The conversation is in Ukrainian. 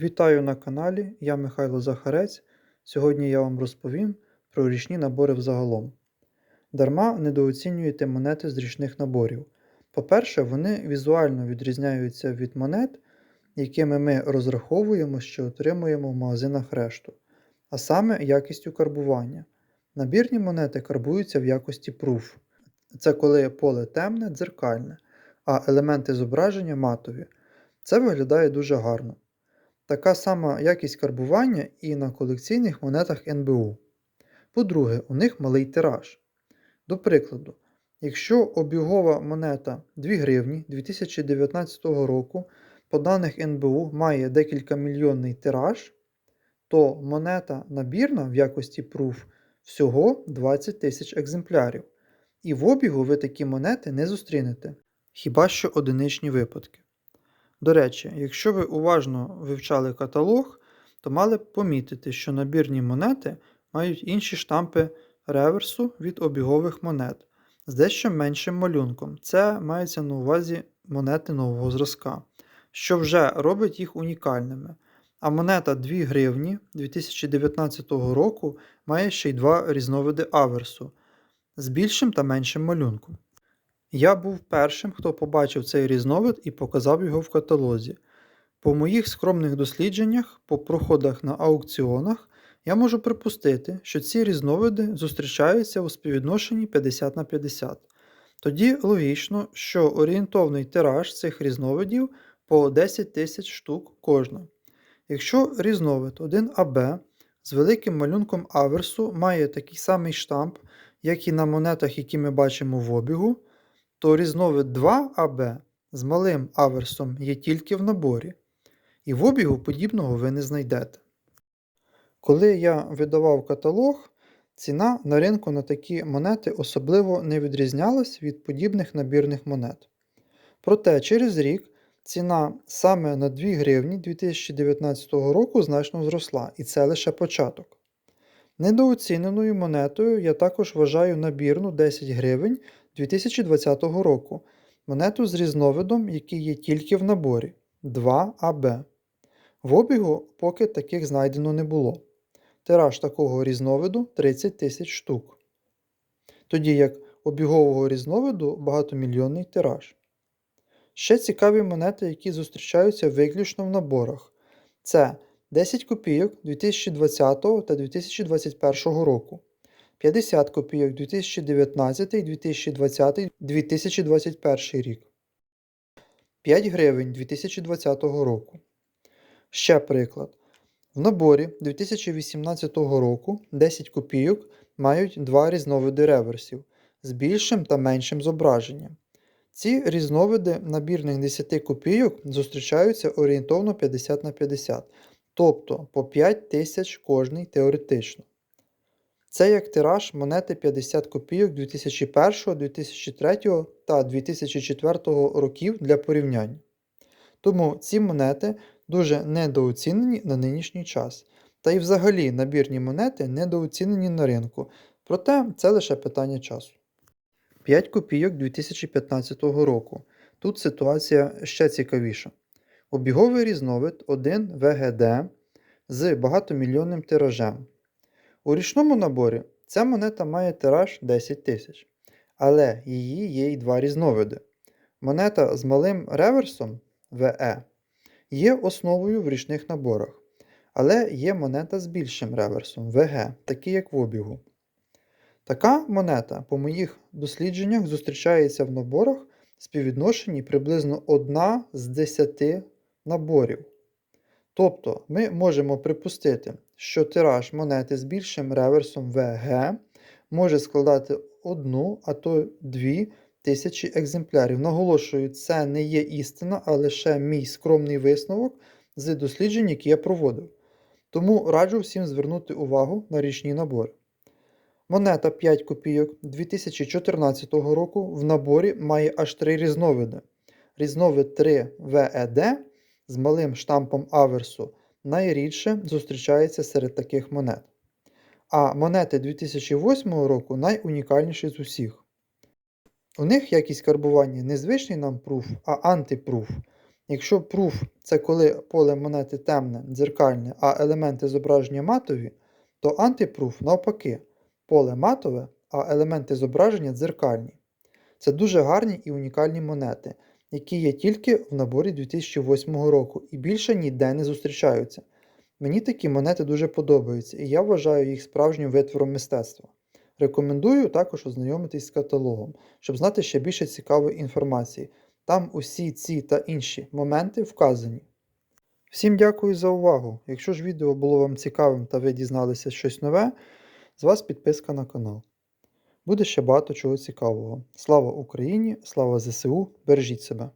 Вітаю на каналі, я Михайло Захарець. Сьогодні я вам розповім про річні набори взагалом. Дарма недооцінюєте монети з річних наборів. По-перше, вони візуально відрізняються від монет, якими ми розраховуємо, що отримуємо в магазинах решту, а саме якістю карбування. Набірні монети карбуються в якості proof. Це коли поле темне, дзеркальне, а елементи зображення матові. Це виглядає дуже гарно. Така сама якість карбування і на колекційних монетах НБУ. По-друге, у них малий тираж. До прикладу, якщо обігова монета 2 гривні 2019 року по даних НБУ має декілька мільйонний тираж, то монета набірна в якості Proof всього 20 тисяч екземплярів. І в обігу ви такі монети не зустрінете. Хіба що одиничні випадки. До речі, якщо ви уважно вивчали каталог, то мали б помітити, що набірні монети мають інші штампи реверсу від обігових монет з дещо меншим малюнком. Це мається на увазі монети нового зразка, що вже робить їх унікальними. А монета 2 гривні 2019 року має ще й два різновиди аверсу з більшим та меншим малюнком. Я був першим, хто побачив цей різновид і показав його в каталозі. По моїх скромних дослідженнях, по проходах на аукціонах, я можу припустити, що ці різновиди зустрічаються у співвідношенні 50 на 50. Тоді логічно, що орієнтовний тираж цих різновидів по 10 тисяч штук кожна. Якщо різновид 1АБ з великим малюнком аверсу має такий самий штамп, як і на монетах, які ми бачимо в обігу, то різновид 2АБ з малим аверсом є тільки в наборі, і в обігу подібного ви не знайдете. Коли я видавав каталог, ціна на ринку на такі монети особливо не відрізнялась від подібних набірних монет. Проте через рік ціна саме на 2 гривні 2019 року значно зросла, і це лише початок. Недооціненою монетою я також вважаю набірну 10 гривень 2020 року монету з різновидом, який є тільки в наборі 2АБ. В обігу поки таких знайдено не було. Тираж такого різновиду 30 тисяч штук. Тоді як обігового різновиду багатомільйонний тираж. Ще цікаві монети, які зустрічаються виключно в наборах. Це 10 копійок 2020 та 2021 року. 50 копійок 2019, 2020, 2021 рік. 5 гривень 2020 року. Ще приклад. В наборі 2018 року 10 копійок мають два різновиди реверсів з більшим та меншим зображенням. Ці різновиди набірних 10 копійок зустрічаються орієнтовно 50 на 50, тобто по 5 тисяч кожний теоретично. Це як тираж монети 50 копійок 2001, 2003 та 2004 років для порівняння. Тому ці монети дуже недооцінені на нинішній час. Та й взагалі набірні монети недооцінені на ринку, проте це лише питання часу. 5 копійок 2015 року. Тут ситуація ще цікавіша. Обіговий різновид 1 ВГД з багатомільйонним тиражем. У річному наборі ця монета має тираж 10 тисяч, але її є й два різновиди. Монета з малим реверсом ВЕ є основою в річних наборах, але є монета з більшим реверсом ВГ, такий як в обігу. Така монета, по моїх дослідженнях, зустрічається в наборах співвідношенні приблизно 1 з 10 наборів. Тобто ми можемо припустити, що тираж монети з більшим реверсом ВГ може складати 1, а то 2 тисячі екземплярів. Наголошую, це не є істина, а лише мій скромний висновок з досліджень, які я проводив. Тому раджу всім звернути увагу на річні набори. Монета 5 копійок 2014 року в наборі має аж три різновиди. Різновид 3 ВЕД з малим штампом аверсу найрідше зустрічається серед таких монет. А монети 2008 року найунікальніші з усіх. У них якість карбування не звичний нам пруф, а антипруф. Якщо пруф це коли поле монети темне, дзеркальне, а елементи зображення матові, то антипруф навпаки, поле матове, а елементи зображення дзеркальні. Це дуже гарні і унікальні монети, які є тільки в наборі 2008 року і більше ніде не зустрічаються. Мені такі монети дуже подобаються, і я вважаю їх справжнім витвором мистецтва. Рекомендую також ознайомитись з каталогом, щоб знати ще більше цікавої інформації. Там усі ці та інші моменти вказані. Всім дякую за увагу! Якщо ж відео було вам цікавим та ви дізналися щось нове, з вас підписка на канал. Буде ще багато чого цікавого. Слава Україні! Слава ЗСУ! Бережіть себе!